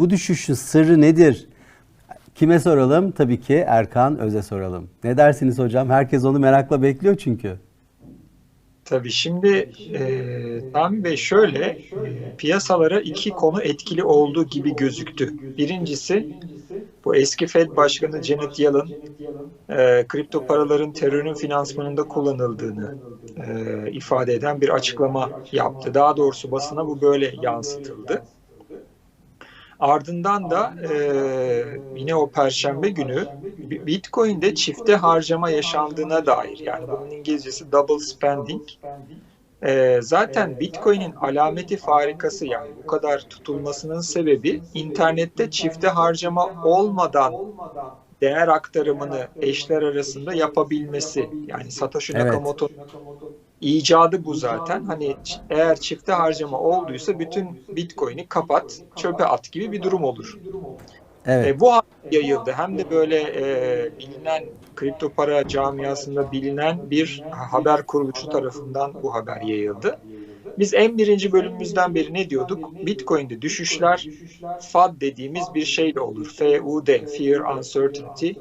Bu düşüşün sırrı nedir? Kime soralım? Tabii ki Erkan Öz'e soralım. Ne dersiniz hocam? Herkes onu merakla bekliyor çünkü. Tabii şimdi e, Sami Bey şöyle e, piyasalara iki konu etkili olduğu gibi gözüktü. Birincisi bu eski Fed Başkanı Janet Yellen e, kripto paraların terörün finansmanında kullanıldığını e, ifade eden bir açıklama yaptı. Daha doğrusu basına bu böyle yansıtıldı. Ardından da e, yine o perşembe günü Bitcoin'de çifte harcama yaşandığına dair yani bunun İngilizcesi double spending. E, zaten Bitcoin'in alameti farikası yani bu kadar tutulmasının sebebi internette çifte harcama olmadan değer aktarımını eşler arasında yapabilmesi. Yani Satoshi Evet. Nakamoto icadı bu zaten. Hani eğer çifte harcama olduysa bütün Bitcoin'i kapat, çöpe at gibi bir durum olur. Evet. E, bu yayıldı. Hem de böyle e, bilinen kripto para camiasında bilinen bir haber kuruluşu tarafından bu haber yayıldı. Biz en birinci bölümümüzden beri ne diyorduk? Bitcoin'de düşüşler FUD dediğimiz bir şeyle olur. FUD, Fear, Uncertainty,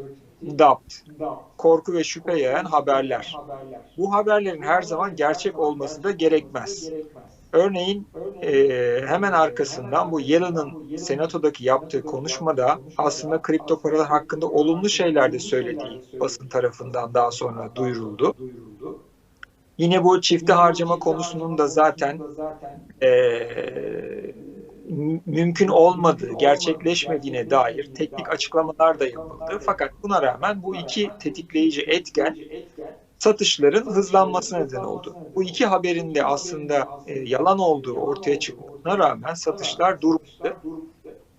Doubt. Korku ve şüphe yayan haberler. Bu haberlerin her zaman gerçek olması da gerekmez. Örneğin e, hemen arkasından bu Yellen'ın senatodaki yaptığı konuşmada aslında kripto paralar hakkında olumlu şeyler de söylediği basın tarafından daha sonra duyuruldu. Yine bu çifte harcama konusunun da zaten e, mü- mümkün olmadığı, gerçekleşmediğine dair teknik açıklamalar da yapıldı. Fakat buna rağmen bu iki tetikleyici etken satışların hızlanmasına neden oldu. Bu iki haberin de aslında e, yalan olduğu ortaya çıkmasına rağmen satışlar durmadı.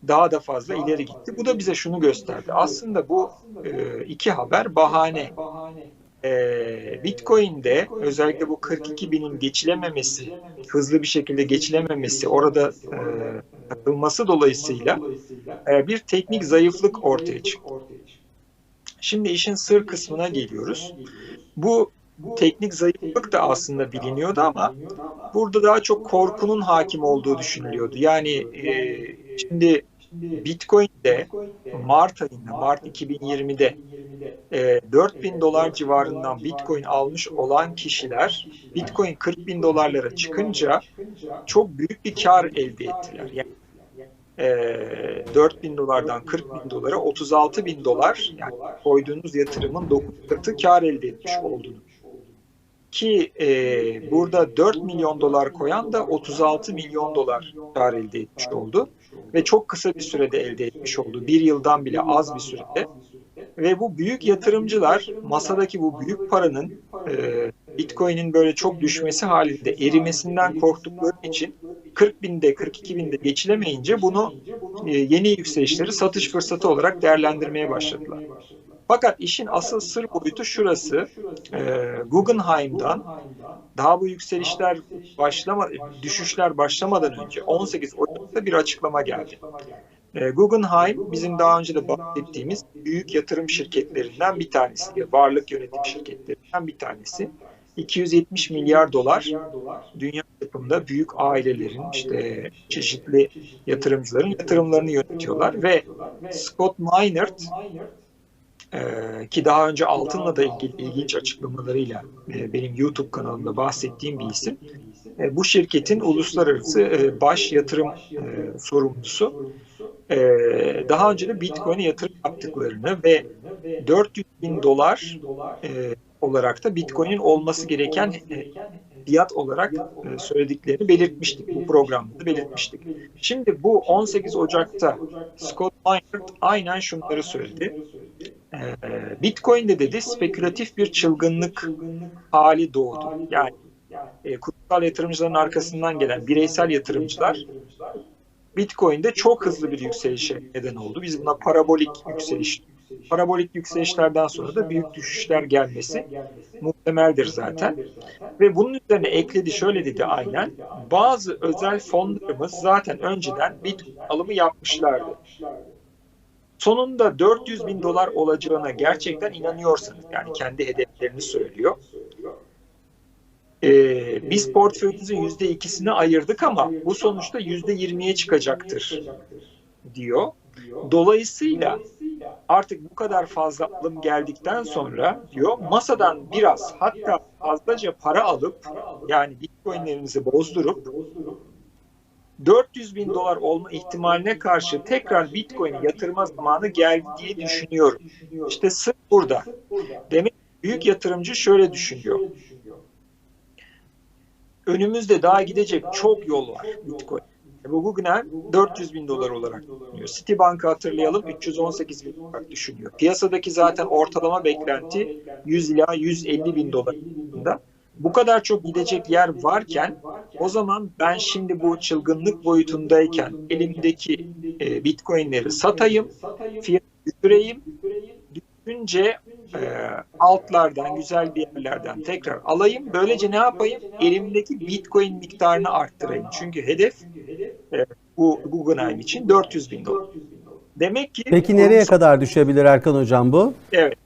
Daha da fazla ileri gitti. Bu da bize şunu gösterdi. Aslında bu e, iki haber bahane. E, Bitcoin'de özellikle bu 42 binin geçilememesi, hızlı bir şekilde geçilememesi, orada e, takılması dolayısıyla e, bir teknik zayıflık ortaya çıktı. Şimdi işin sır kısmına geliyoruz. Bu teknik zayıflık da aslında biliniyordu ama burada daha çok korkunun hakim olduğu düşünülüyordu. Yani e, şimdi Bitcoin'de Mart ayında, Mart 2020'de e, 4000 dolar civarından Bitcoin almış olan kişiler Bitcoin 40 bin dolarlara çıkınca çok büyük bir kar elde ettiler. Yani e, 4 bin dolardan 40 bin dolara 36 bin dolar yani koyduğunuz yatırımın 9 katı kar elde etmiş oldunuz. Ki e, burada 4 milyon dolar koyan da 36 milyon dolar kar elde etmiş oldu. Ve çok kısa bir sürede elde etmiş oldu. Bir yıldan bile az bir sürede. Ve bu büyük yatırımcılar masadaki bu büyük paranın e, Bitcoin'in böyle çok düşmesi halinde erimesinden korktukları için 40 binde 42 binde geçilemeyince bunu e, yeni yükselişleri satış fırsatı olarak değerlendirmeye başladılar. Fakat işin asıl sır boyutu şurası. E, Guggenheim'dan daha bu yükselişler başlama, düşüşler başlamadan önce 18 Ocak'ta bir açıklama geldi. E, Guggenheim bizim daha önce de bahsettiğimiz büyük yatırım şirketlerinden bir tanesi. Varlık yönetim şirketlerinden bir tanesi. 270 milyar dolar dünya çapında büyük ailelerin işte çeşitli yatırımcıların yatırımlarını yönetiyorlar ve Scott Minerd e, ki daha önce altınla da ilgili ilginç açıklamalarıyla e, benim YouTube kanalımda bahsettiğim bir isim. E, bu şirketin uluslararası e, baş yatırım e, sorumlusu e, daha önce de Bitcoin'e yatırım yaptıklarını ve 400 bin dolar e, olarak da Bitcoin'in olması gereken e, fiyat olarak e, söylediklerini belirtmiştik. Bu programda da belirtmiştik. Şimdi bu 18 Ocak'ta Scott Minerd aynen şunları söyledi. E, Bitcoin'de dedi spekülatif bir çılgınlık hali doğdu. Yani e, kutsal yatırımcıların arkasından gelen bireysel yatırımcılar Bitcoin'de çok hızlı bir yükselişe neden oldu. Biz buna parabolik yükseliş parabolik yükselişlerden sonra da büyük düşüşler gelmesi muhtemeldir zaten. Ve bunun üzerine ekledi şöyle dedi aynen. Bazı özel fonlarımız zaten önceden Bitcoin alımı yapmışlardı. Sonunda 400 bin dolar olacağına gerçekten inanıyorsanız yani kendi hedeflerini söylüyor. Ee, biz portföyümüzün yüzde ikisini ayırdık ama bu sonuçta yüzde yirmiye çıkacaktır diyor. Dolayısıyla artık bu kadar fazla alım geldikten sonra diyor masadan biraz hatta fazlaca para alıp yani bitcoinlerinizi bozdurup 400 bin dolar olma ihtimaline karşı tekrar bitcoin yatırma zamanı geldi diye düşünüyorum. İşte sır burada. Demek büyük yatırımcı şöyle düşünüyor. Önümüzde daha gidecek çok yol var bitcoin. Bu Guggenheim 400 bin dolar olarak düşünüyor. Citibank'ı hatırlayalım 318 bin olarak düşünüyor. Piyasadaki zaten ortalama beklenti 100 ila 150 bin dolar. Bu kadar çok gidecek yer varken o zaman ben şimdi bu çılgınlık boyutundayken elimdeki e, bitcoinleri satayım, fiyat düşüreyim, düşünce e, altlardan, güzel bir yerlerden tekrar alayım. Böylece ne yapayım? Elimdeki bitcoin miktarını arttırayım. Çünkü hedef e, bu Guggenheim için 400 bin dolar. Demek ki Peki nereye kadar düşebilir Erkan Hocam bu? Evet.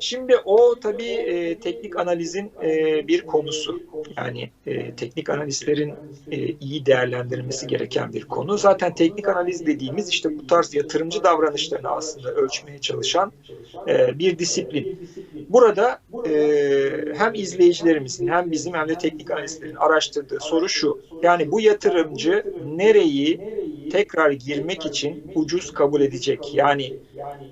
Şimdi o tabii e, teknik analizin e, bir konusu. Yani e, teknik analistlerin e, iyi değerlendirilmesi gereken bir konu. Zaten teknik analiz dediğimiz işte bu tarz yatırımcı davranışlarını aslında ölçmeye çalışan e, bir disiplin. Burada e, hem izleyicilerimizin hem bizim hem de teknik analistlerin araştırdığı soru şu. Yani bu yatırımcı nereyi tekrar girmek için ucuz kabul edecek? Yani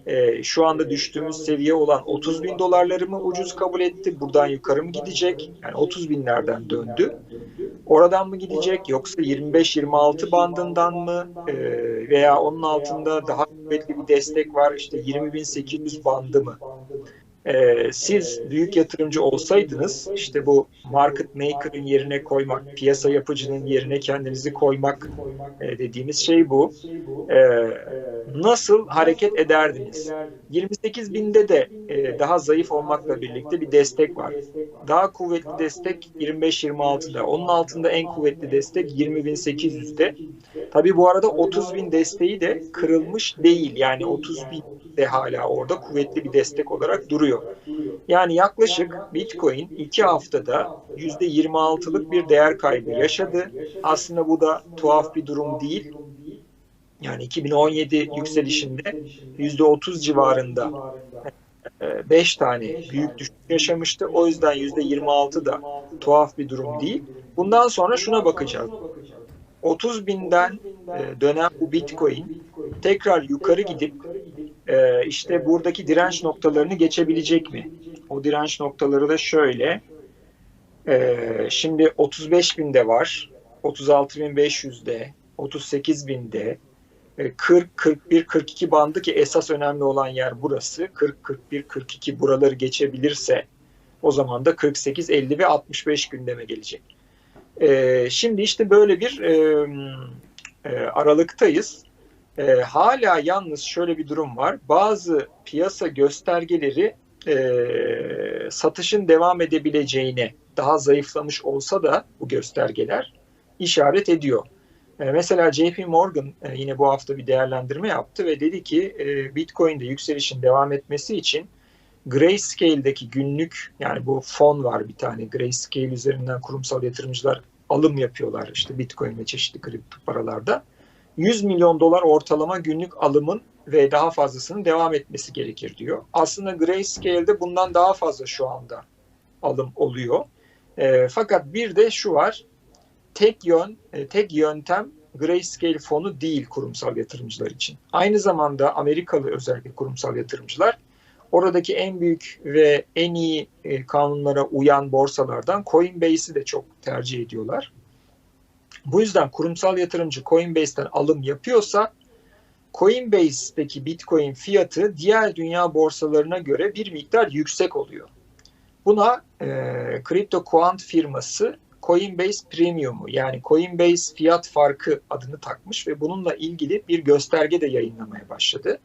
e, şu anda düştüğümüz seviye olan 30 bin dolarları mı ucuz kabul etti? Buradan yukarı mı gidecek? Yani 30 binlerden döndü. Oradan mı gidecek yoksa 25-26 bandından mı e, veya onun altında daha kuvvetli bir destek var işte 20.800 bandı mı? Ee, siz büyük yatırımcı olsaydınız işte bu market maker'ın yerine koymak, piyasa yapıcının yerine kendinizi koymak e, dediğimiz şey bu. Ee, nasıl hareket ederdiniz? 28 binde de e, daha zayıf olmakla birlikte bir destek var. Daha kuvvetli destek 25-26'da. Onun altında en kuvvetli destek 20.800'de. Tabii bu arada 30 bin desteği de kırılmış değil. Yani 30 bin de hala orada kuvvetli bir destek olarak duruyor. Yani yaklaşık Bitcoin 2 haftada %26'lık bir değer kaybı yaşadı. Aslında bu da tuhaf bir durum değil. Yani 2017 yükselişinde %30 civarında 5 tane büyük düşüş yaşamıştı. O yüzden %26 da tuhaf bir durum değil. Bundan sonra şuna bakacağız. 30 binden dönen bu Bitcoin tekrar yukarı gidip işte buradaki direnç noktalarını geçebilecek mi? O direnç noktaları da şöyle. Şimdi 35 binde var. 36.500'de, 38 binde, 40, 41, 42 bandı ki esas önemli olan yer burası. 40, 41, 42 buraları geçebilirse o zaman da 48, 50 ve 65 gündeme gelecek. Şimdi işte böyle bir aralıktayız. E, hala yalnız şöyle bir durum var. Bazı piyasa göstergeleri e, satışın devam edebileceğine daha zayıflamış olsa da bu göstergeler işaret ediyor. E, mesela JP Morgan e, yine bu hafta bir değerlendirme yaptı ve dedi ki e, Bitcoin'de yükselişin devam etmesi için Grayscale'deki günlük yani bu fon var bir tane Grayscale üzerinden kurumsal yatırımcılar alım yapıyorlar işte Bitcoin ve çeşitli kripto paralarda. 100 milyon dolar ortalama günlük alımın ve daha fazlasının devam etmesi gerekir diyor. Aslında Grayscale'de bundan daha fazla şu anda alım oluyor. E, fakat bir de şu var. Tek yön, e, tek yöntem Grayscale fonu değil kurumsal yatırımcılar için. Aynı zamanda Amerikalı özellikle kurumsal yatırımcılar oradaki en büyük ve en iyi e, kanunlara uyan borsalardan Coinbase'i de çok tercih ediyorlar. Bu yüzden kurumsal yatırımcı Coinbase'ten alım yapıyorsa Coinbase'deki Bitcoin fiyatı diğer dünya borsalarına göre bir miktar yüksek oluyor. Buna e, Crypto Quant firması Coinbase Premium'u yani Coinbase fiyat farkı adını takmış ve bununla ilgili bir gösterge de yayınlamaya başladı.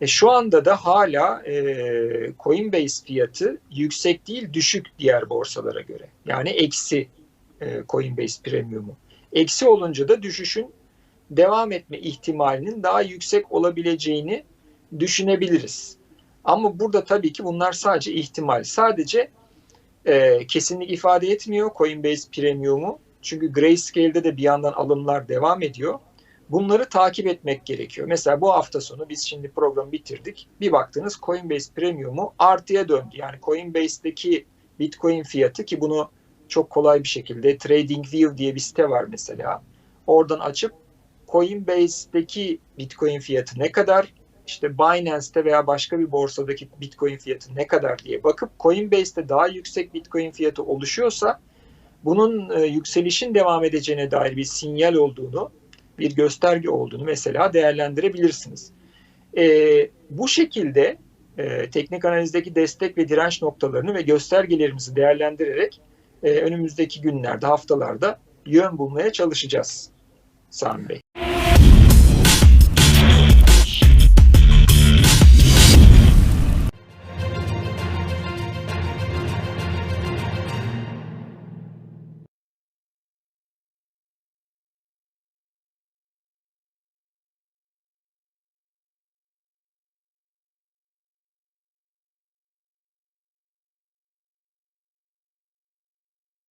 E, şu anda da hala e, Coinbase fiyatı yüksek değil düşük diğer borsalara göre. Yani eksi e, Coinbase Premium'u. Eksi olunca da düşüşün devam etme ihtimalinin daha yüksek olabileceğini düşünebiliriz. Ama burada tabii ki bunlar sadece ihtimal. Sadece e, kesinlik ifade etmiyor Coinbase Premium'u. Çünkü Grayscale'de de bir yandan alımlar devam ediyor. bunları takip etmek gerekiyor. Mesela bu hafta sonu biz şimdi programı bitirdik. Bir baktınız Coinbase Premium'u artıya döndü. Yani Coinbase'deki Bitcoin fiyatı ki bunu çok kolay bir şekilde TradingView diye bir site var mesela. Oradan açıp Coinbase'deki Bitcoin fiyatı ne kadar, işte Binance'te veya başka bir borsadaki Bitcoin fiyatı ne kadar diye bakıp Coinbase'te daha yüksek Bitcoin fiyatı oluşuyorsa bunun e, yükselişin devam edeceğine dair bir sinyal olduğunu, bir gösterge olduğunu mesela değerlendirebilirsiniz. E, bu şekilde e, teknik analizdeki destek ve direnç noktalarını ve göstergelerimizi değerlendirerek e, önümüzdeki günlerde, haftalarda yön bulmaya çalışacağız Sami Bey.